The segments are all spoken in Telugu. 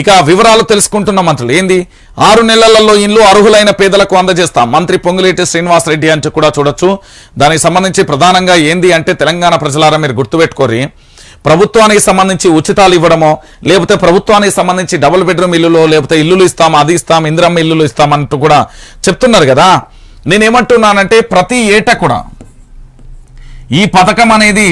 ఇక వివరాలు తెలుసుకుంటున్న మంత్రులు ఏంది? ఆరు నెలలలో ఇల్లు అర్హులైన పేదలకు అందజేస్తాం. మంత్రి పొంగులేటి శ్రీనివాసరెడ్డి అంటూ కూడా చూడొచ్చు. దానికి సంబంధించి ప్రధానంగా ఏంది అంటే తెలంగాణ ప్రజలారా మీరు గుర్తుపెట్టుకోరి ప్రభుత్వానికి సంబంధించి ఉచితాలు ఇవ్వడమో లేకపోతే ప్రభుత్వానికి సంబంధించి డబుల్ బెడ్రూమ్ ఇల్లులో లేకపోతే ఇల్లులు ఇస్తాం అది ఇస్తాం ఇందిరమ్మ ఇల్లులు ఇస్తాం అంటూ కూడా చెప్తున్నారు కదా. నేనేమంటున్నానంటే ప్రతి ఏటా కూడా ఈ పథకం అనేది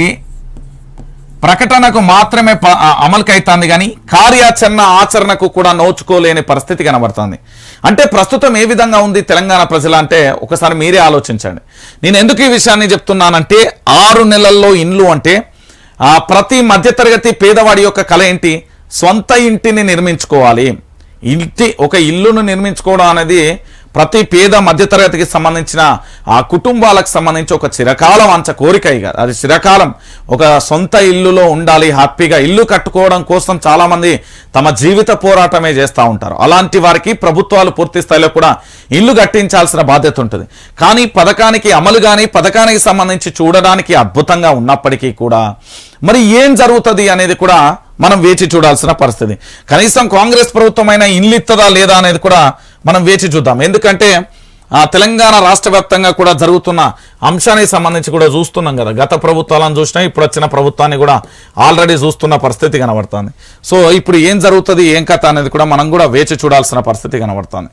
ప్రకటనకు మాత్రమే ప- అమలుకైతుంది కానీ కార్యాచరణ ఆచరణకు కూడా నోచుకోలేని పరిస్థితి కనబడుతుంది. అంటే ప్రస్తుతం ఏ విధంగా ఉంది తెలంగాణ ప్రజలు అంటే ఒకసారి మీరే ఆలోచించండి. నేను ఎందుకు ఈ విషయాన్ని చెప్తున్నానంటే ఆరు నెలల్లో ఇండ్లు అంటే ప్రతి మధ్యతరగతి పేదవాడి యొక్క కళ ఏంటి? సొంత ఇంటిని నిర్మించుకోవాలి. ఇంటి ఒక ఇల్లును నిర్మించుకోవడం అనేది ప్రతి పేద మధ్యతరగతికి సంబంధించిన ఆ కుటుంబాలకు సంబంధించి ఒక చిరకాలం అంచ కోరిక ఇక. అది చిరకాలం. ఒక సొంత ఇల్లులో ఉండాలి హ్యాపీగా ఇల్లు కట్టుకోవడం కోసం చాలామంది తమ జీవిత పోరాటమే చేస్తూ ఉంటారు. అలాంటి వారికి ప్రభుత్వాలు పూర్తి స్థాయిలో కూడా ఇల్లు కట్టించాల్సిన బాధ్యత ఉంటుంది. కానీ పథకానికి అమలు కానీ పథకానికి సంబంధించి చూడడానికి అద్భుతంగా ఉన్నప్పటికీ కూడా మరి ఏం జరుగుతుంది అనేది కూడా మనం వేచి చూడాల్సిన పరిస్థితి. కనీసం కాంగ్రెస్ ప్రభుత్వం అయినా ఇల్లు ఇస్తుందా లేదా అనేది కూడా మనం వేచి చూద్దాం. ఎందుకంటే ఆ తెలంగాణ రాష్ట్ర వ్యాప్తంగా కూడా జరుగుతున్న అంశానికి సంబంధించి కూడా చూస్తున్నాం కదా. గత ప్రభుత్వాలను చూసినా ఇప్పుడు వచ్చిన ప్రభుత్వాన్ని కూడా ఆల్రెడీ చూస్తున్న పరిస్థితి కనబడుతుంది. సో ఇప్పుడు ఏం జరుగుతుంది ఏం కథ అనేది కూడా మనం కూడా వేచి చూడాల్సిన పరిస్థితి కనబడుతుంది.